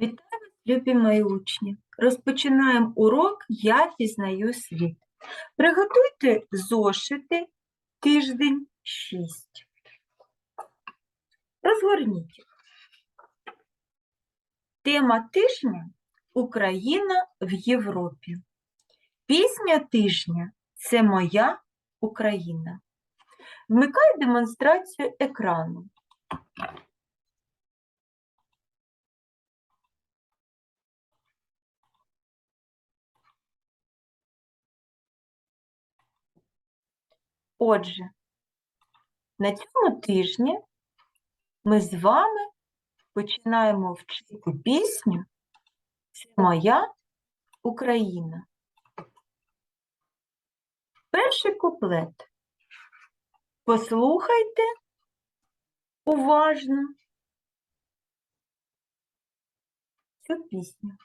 Вітаю вас, любі мої учні! Розпочинаємо урок Я пізнаю світ. Приготуйте зошити тиждень 6. Розгорніть. Тема тижня Україна в Європі. Пісня тижня це моя Україна. Вмикай демонстрацію екрану. Отже, на цьому тижні ми з вами починаємо вчити пісню Це моя Україна. Перший куплет. Послухайте уважно цю пісню.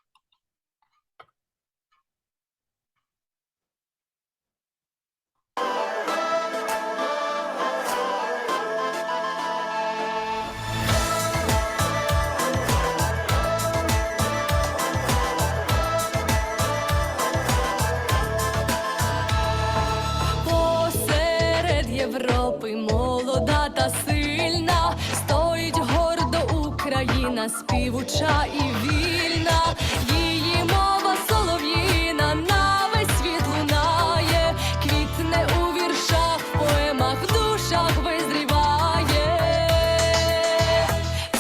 Співуча і вільна, її мова солов'їна на весь світ лунає, квітне у віршах, в поемах, в душах визріває.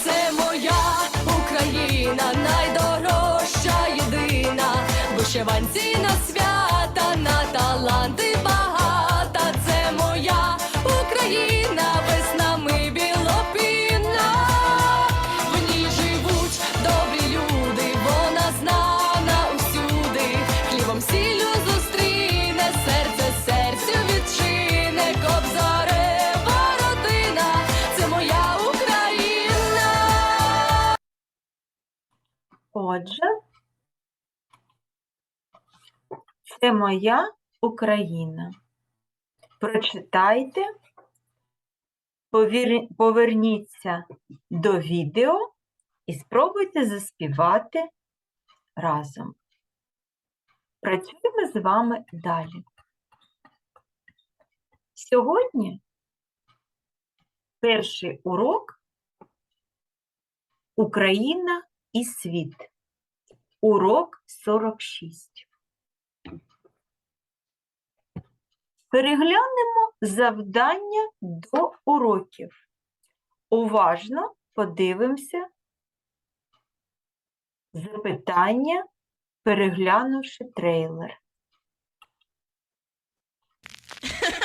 Це моя Україна, найдорожча єдина, вишиванці на свята, Отже, це моя Україна. Прочитайте, поверніться до відео і спробуйте заспівати разом. Працюємо з вами далі. Сьогодні перший урок Україна і світ. Урок 46. Переглянемо завдання до уроків. Уважно подивимося запитання, переглянувши трейлер.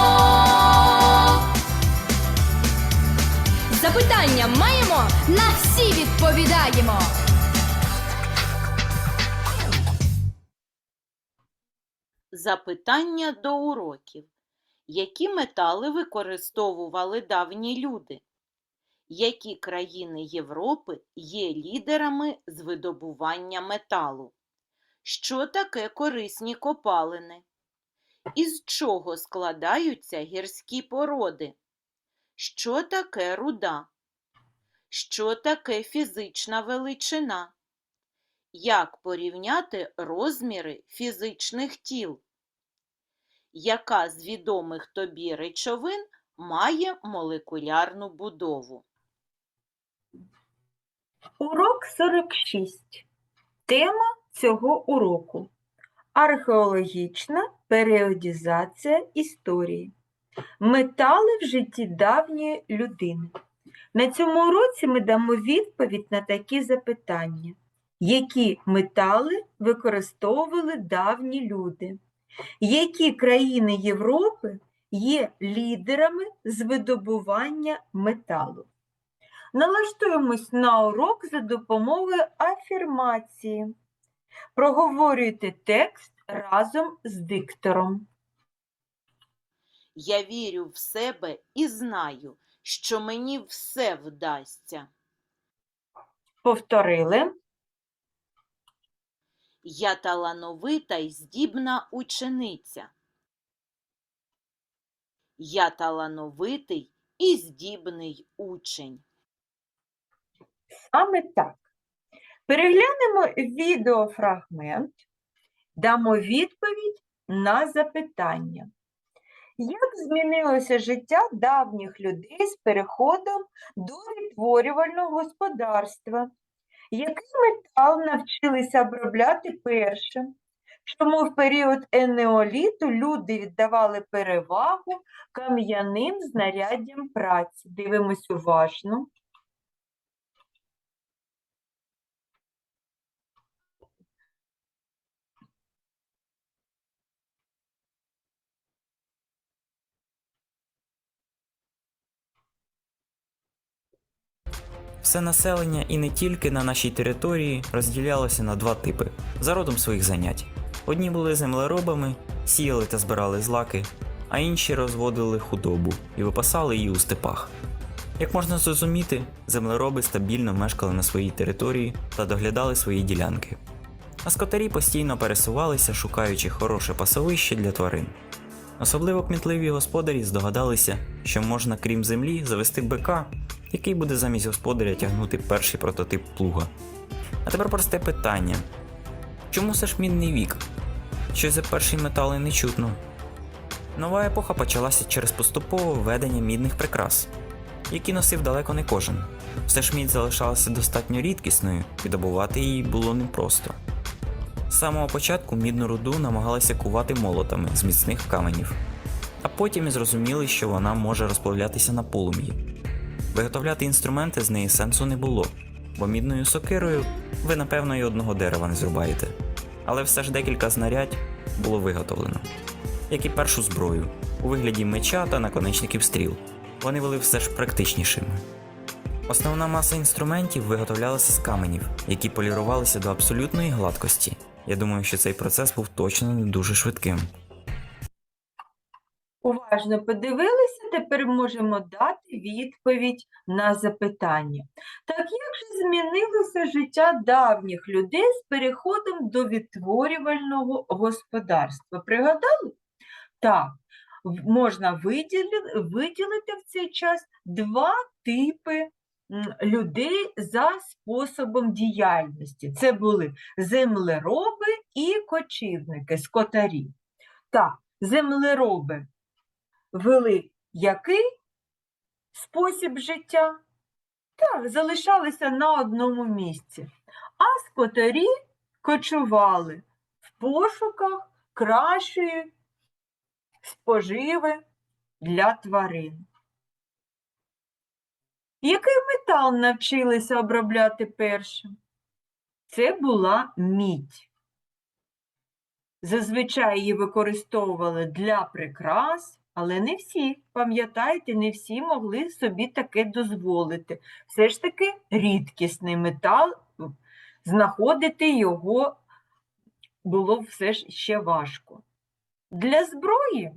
Запитання маємо. На всі відповідаємо. Запитання до уроків. Які метали використовували давні люди? Які країни Європи є лідерами з видобування металу? Що таке корисні копалини? Із чого складаються гірські породи? Що таке руда? Що таке фізична величина? Як порівняти розміри фізичних тіл? Яка з відомих тобі речовин має молекулярну будову? Урок 46. Тема цього уроку археологічна періодизація історії. Метали в житті давньої людини. На цьому уроці ми дамо відповідь на такі запитання. Які метали використовували давні люди? Які країни Європи є лідерами з видобування металу? Налаштуємось на урок за допомогою афірмації. Проговорюйте текст разом з диктором. Я вірю в себе і знаю, що мені все вдасться. Повторили. Я талановита й здібна учениця. Я талановитий і здібний учень. Саме так. Переглянемо відеофрагмент, дамо відповідь на запитання. Як змінилося життя давніх людей з переходом до відтворювального господарства? Який метал навчилися обробляти першим? Чому в період енеоліту люди віддавали перевагу кам'яним знаряддям праці? Дивимось уважно. Все населення і не тільки на нашій території розділялося на два типи за родом своїх занять. Одні були землеробами, сіяли та збирали злаки, а інші розводили худобу і випасали її у степах. Як можна зрозуміти, землероби стабільно мешкали на своїй території та доглядали свої ділянки. А скотарі постійно пересувалися, шукаючи хороше пасовище для тварин. Особливо кмітливі господарі здогадалися, що можна, крім землі, завести бика, який буде замість господаря тягнути перший прототип плуга. А тепер просте питання: чому все ж мідний вік? Щось за перший метали не чутно. Нова епоха почалася через поступове введення мідних прикрас, які носив далеко не кожен. Все ж мідь залишалася достатньо рідкісною, і добувати її було непросто. З самого початку мідну руду намагалися кувати молотами з міцних каменів, а потім і зрозуміли, що вона може розплавлятися на полум'ї. Виготовляти інструменти з неї сенсу не було, бо мідною сокирою ви, напевно, і одного дерева не зрубаєте. Але все ж декілька знарядь було виготовлено, як і першу зброю, у вигляді меча та наконечників стріл. Вони були все ж практичнішими. Основна маса інструментів виготовлялася з каменів, які полірувалися до абсолютної гладкості. Я думаю, що цей процес був точно не дуже швидким. Уважно подивилися, тепер можемо дати відповідь на запитання. Так як же змінилося життя давніх людей з переходом до відтворювального господарства? Пригадали? Так, можна виділити, в цей час два типи людей за способом діяльності. Це були землероби і кочівники, скотарі. Так, землероби вели який спосіб життя? Так, залишалися на одному місці. А скотарі кочували в пошуках кращої споживи для тварин. Який метал навчилися обробляти першим? Це була мідь. Зазвичай її використовували для прикрас, але не всі, пам'ятаєте, не всі могли собі таке дозволити. Все ж таки рідкісний метал, знаходити його було все ж ще важко. Для зброї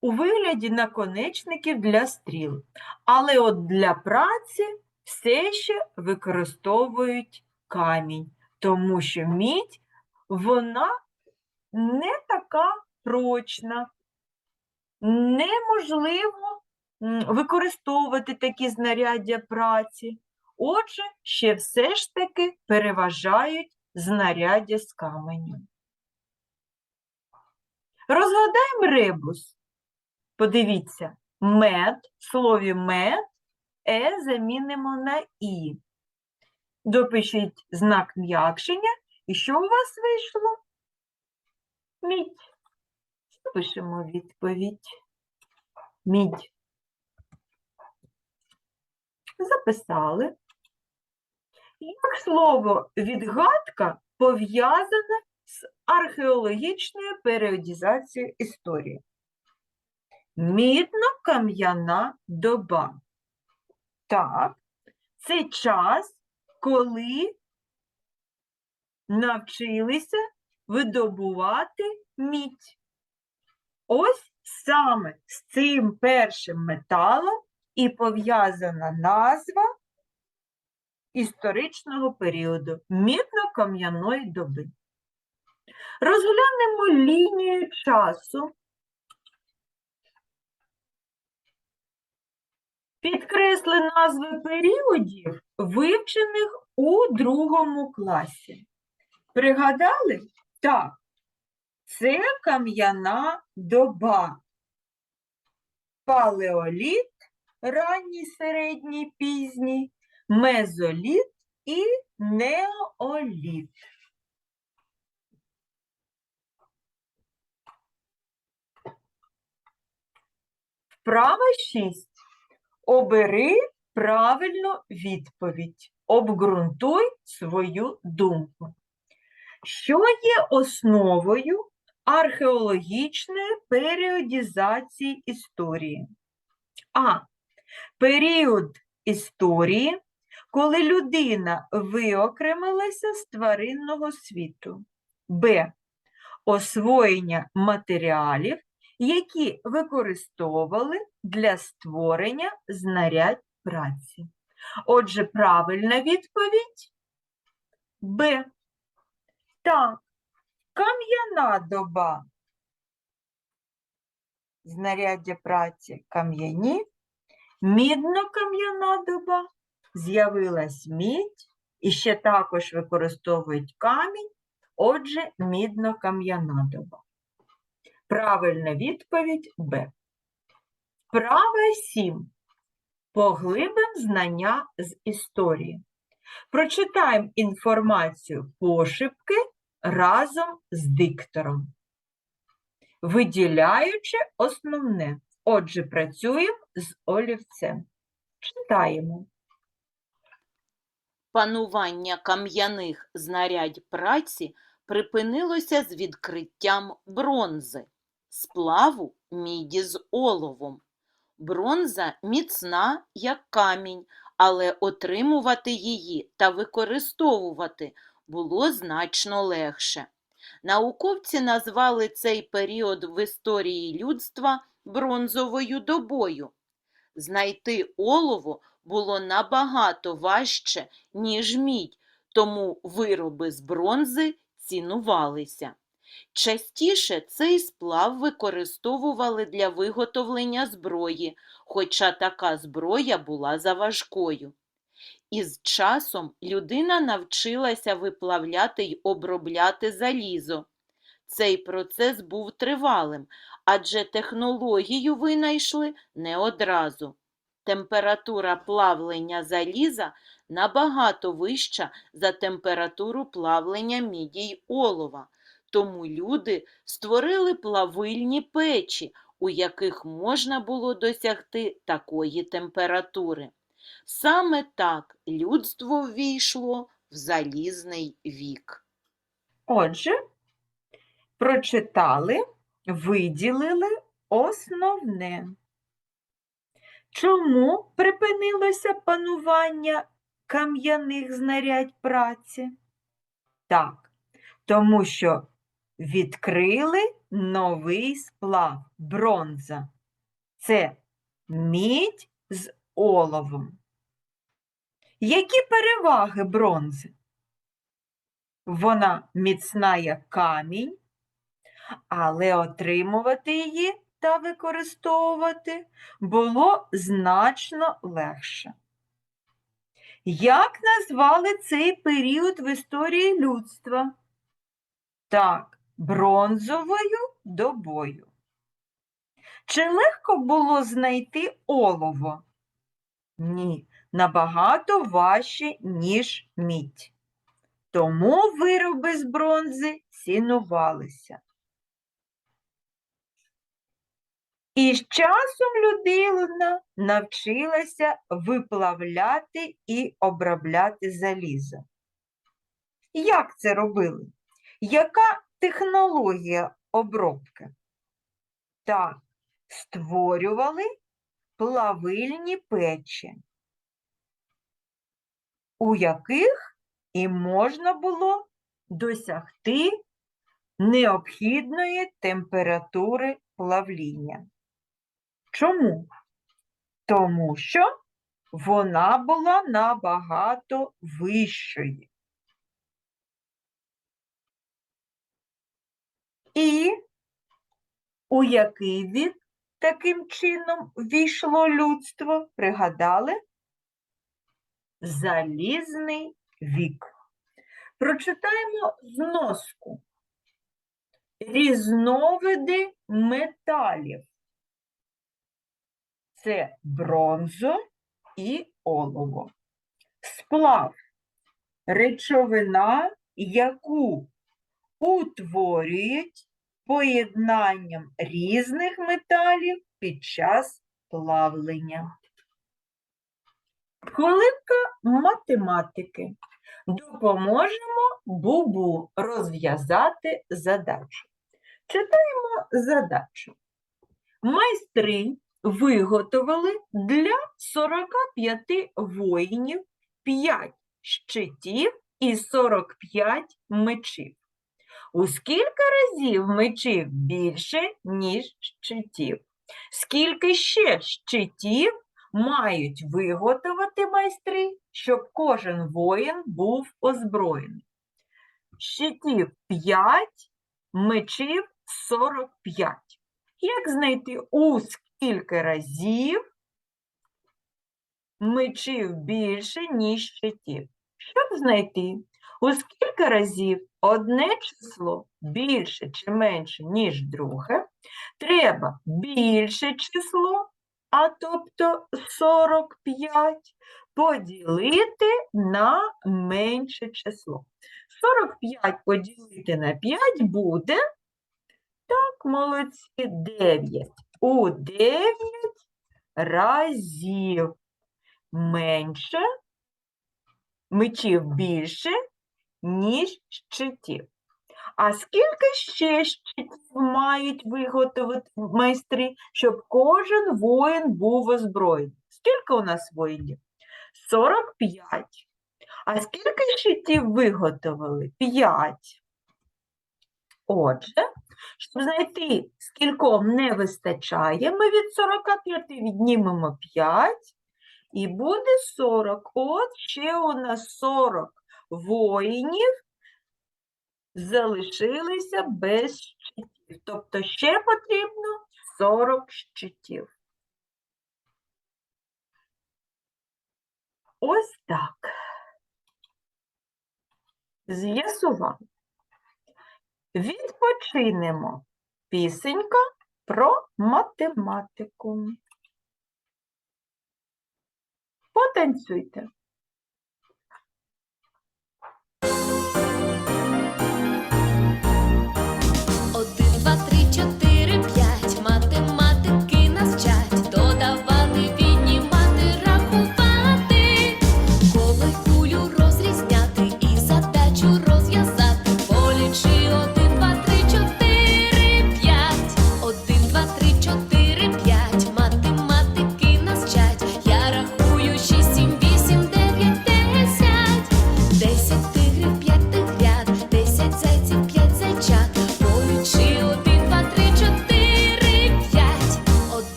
у вигляді наконечників для стріл, але от для праці все ще використовують камінь, тому що мідь вона не така прочна. Неможливо використовувати такі знаряддя праці. Отже, ще все ж таки переважають знаряддя з каменю. Розгадаємо ребус. Подивіться, мед, в слові мед, е замінимо на і. Допишіть знак м'якшення. І що у вас вийшло? Мідь. Пишемо відповідь. Мідь. Записали. Як слово відгадка пов'язане з археологічною періодизацією історії. Мідно-кам'яна доба. Так, це час, коли навчилися видобувати мідь. Ось саме з цим першим металом і пов'язана назва історичного періоду мідно-кам'яної доби. Розглянемо лінію часу. Підкресли назви періодів, вивчених у другому класі. Пригадали? Так, це кам'яна доба. Палеоліт, ранній, середній, пізній, мезоліт і неоліт. Вправа 6. Обери правильну відповідь. Обґрунтуй свою думку. Що є основою археологічної періодизації історії? А. Період історії, коли людина виокремилася з тваринного світу. Б. Освоєння матеріалів, які використовували для створення знарядь праці. Отже, правильна відповідь Б. Так, кам'яна доба. Знаряддя праці кам'яні, мідно-кам'яна доба, з'явилась мідь і ще також використовують камінь, отже, мідно-кам'яна доба. Правильна відповідь Б. Вправа 7. Поглибим знання з історії. Прочитаємо інформацію пошепки разом з диктором, виділяючи основне. Отже, працюємо з олівцем. Читаємо. Панування кам'яних знарядь праці припинилося з відкриттям бронзи, сплаву міді з оловом. Бронза міцна, як камінь, але отримувати її та використовувати було значно легше. Науковці назвали цей період в історії людства бронзовою добою. Знайти олово було набагато важче, ніж мідь, тому вироби з бронзи цінувалися. Частіше цей сплав використовували для виготовлення зброї, хоча така зброя була заважкою. Із часом людина навчилася виплавляти й обробляти залізо. Цей процес був тривалим, адже технологію винайшли не одразу. Температура плавлення заліза набагато вища за температуру плавлення міді й олова, тому люди створили плавильні печі, у яких можна було досягти такої температури. Саме так людство ввійшло в залізний вік. Отже, прочитали, виділили основне. Чому припинилося панування кам'яних знарядь праці? Так, тому що відкрили новий сплав бронза. Це мідь з оловом. Які переваги бронзи? Вона міцна як камінь, але отримувати її та використовувати було значно легше. Як назвали цей період в історії людства? Так, бронзовою добою. Чи легко було знайти олово? Ні, набагато важче, ніж мідь. Тому вироби з бронзи цінувалися. І з часом людина навчилася виплавляти і обробляти залізо. Як це робили? Яка технологія обробки? Так, створювали плавильні печі, у яких і можна було досягти необхідної температури плавління. Чому? Тому що вона була набагато вищою. І у який вік таким чином війшло людство, пригадали? Залізний вік. Прочитаємо зноску. Різновиди металів. Це бронза і олово. Сплав речовина, яку утворюють поєднанням різних металів під час плавлення. Хвилинка математики. Допоможемо Бубу розв'язати задачу. Читаємо задачу. Майстри виготовили для 45 воїнів 5 щитів і 45 мечів. У скільки разів мечів більше, ніж щитів? Скільки ще щитів мають виготовити майстри, щоб кожен воїн був озброєний? Щитів 5, мечів 45. Як знайти у скільки разів мечів більше, ніж щитів? Щоб знайти, у скільки разів одне число більше чи менше, ніж друге, треба більше число, а тобто 45, поділити на менше число. 45 поділити на 5 буде, так, молодці, 9. У 9 разів менше, мечів більше, ніж щитів. А скільки ще щитів мають виготовити майстри, щоб кожен воїн був озброєний? Скільки у нас воїнів? 45. А скільки щитів виготовили? 5. Отже, щоб знайти, скільком не вистачає, ми від 45 віднімемо 5 і буде 40. От ще у нас 40 воїнів залишилися без щитів. Тобто ще потрібно 40 щитів. Ось так. З'ясували. Відпочинемо. Пісенька про математику. Потанцюйте.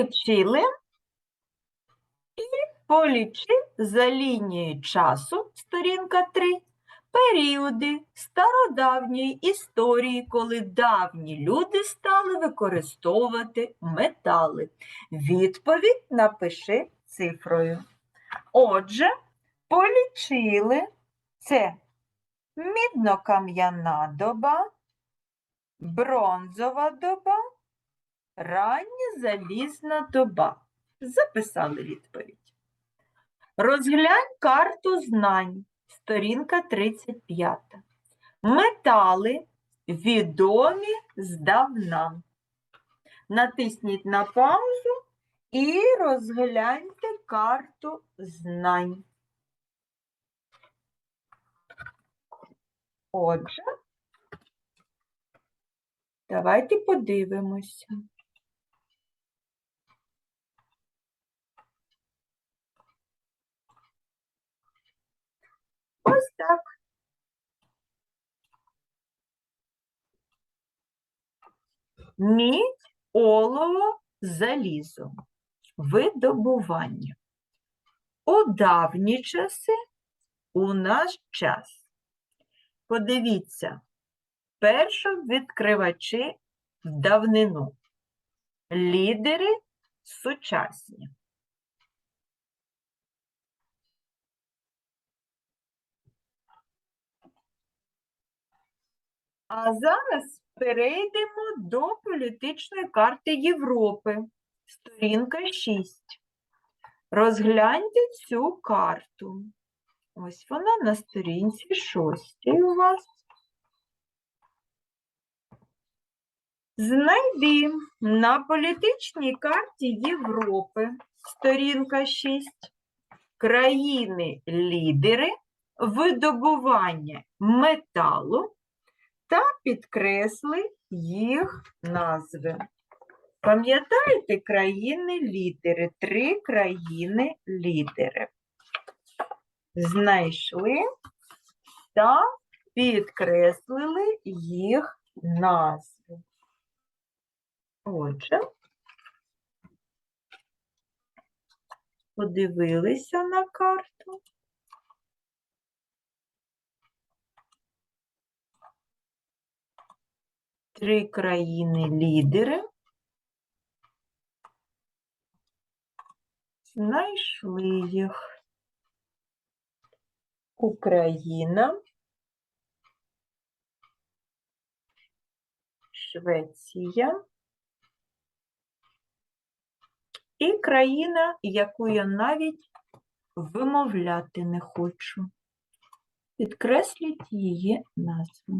Полічили і полічи за лінією часу, сторінка 3, періоди стародавньої історії, коли давні люди стали використовувати метали. Відповідь напиши цифрою. Отже, полічили це мідно-кам'яна доба, бронзова доба, Рання залізна доба. Записали відповідь. Розглянь карту знань, сторінка 35. Метали відомі здавна. Натисніть на паузу і розгляньте карту знань. Отже, давайте подивимося. Ось так. Мідь, олово, залізо. Видобування. У давні часи, у наш час. Подивіться, першовідкривачі в давнину. Лідери сучасні. А зараз перейдемо до політичної карти Європи. Сторінка 6. Розгляньте цю карту. Ось вона на сторінці 6 у вас. Знайди на політичній карті Європи, сторінка 6, країни-лідери видобування металу та підкресли їх назви. Пам'ятаєте країни-лідери? Три країни-лідери. Знайшли та підкреслили їх назви. Отже, подивилися на карту. Три країни-лідери знайшли їх. Україна, Швеція і країна, яку я навіть вимовляти не хочу. Підкресліть її назву.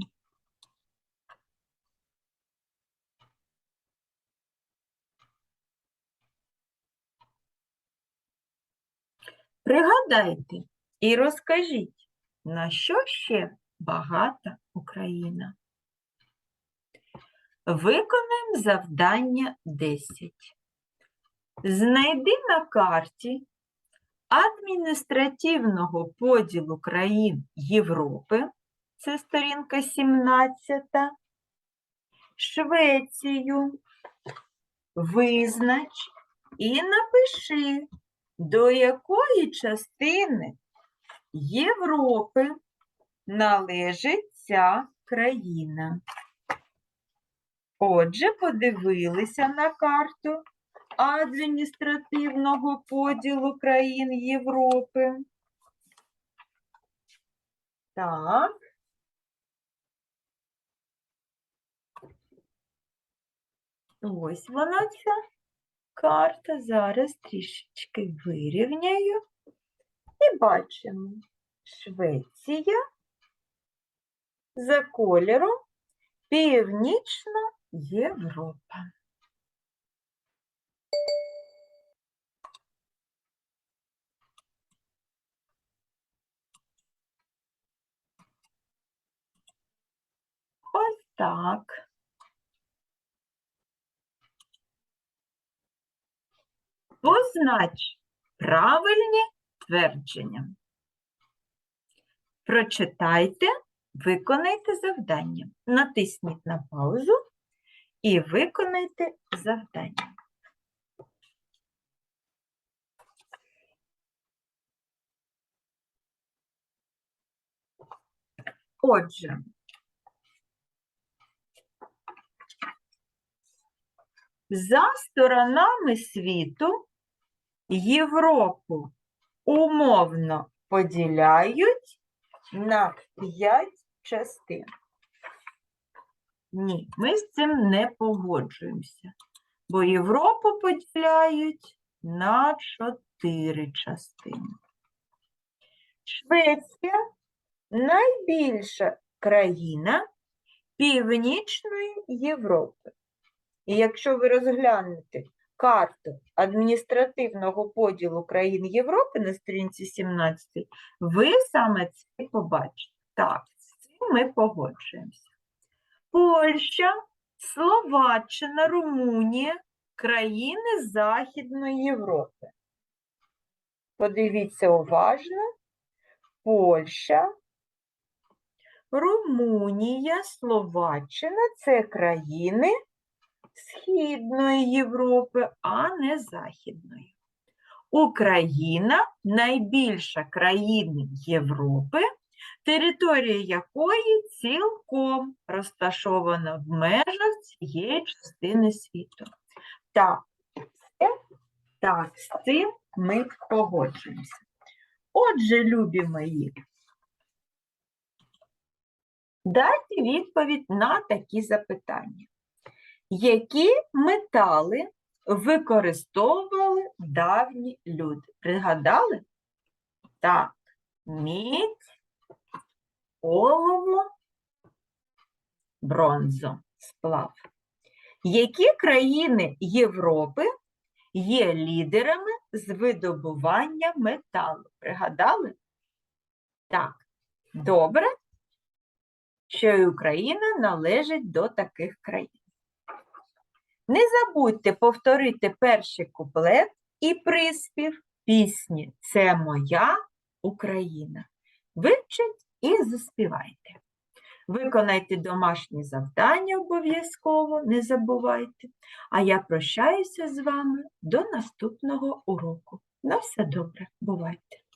Пригадайте і розкажіть, на що ще багата Україна. Виконаємо завдання 10. Знайди на карті адміністративного поділу країн Європи, це сторінка 17, Швецію, визнач і напиши, до якої частини Європи належить ця країна. Отже, подивилися на карту адміністративного поділу країн Європи. Так. Ось вона ця карта. Зараз трішечки вирівняю. І бачимо Швеція за кольором Північна Європа. Ось так. Познач правильні твердження. Прочитайте, виконайте завдання. Натисніть на паузу і виконайте завдання. Отже, за сторонами світу Європу умовно поділяють на п'ять частин. Ні, ми з цим не погоджуємося, бо Європу поділяють на чотири частини. Швеція найбільша країна Північної Європи. І якщо ви розглянете карту адміністративного поділу країн Європи на сторінці 17, ви саме це побачите. Так, з цим ми погоджуємося. Польща, Словаччина, Румунія країни Західної Європи. Подивіться уважно. Польща, Румунія, Словаччина це країни Східної Європи, а не Західної. Україна найбільша країна Європи, територія якої цілком розташована в межах цієї частини світу. Так, так, з цим ми погоджуємося. Отже, любі мої, дайте відповідь на такі запитання. Які метали використовували давні люди? Пригадали? Так, мідь, олово, бронзо, сплав. Які країни Європи є лідерами з видобування металу? Пригадали? Так, добре, що і Україна належить до таких країн. Не забудьте повторити перший куплет і приспів пісні Це моя Україна. Вивчіть і заспівайте. Виконайте домашні завдання обов'язково, не забувайте. А я прощаюся з вами до наступного уроку. На все добре, бувайте!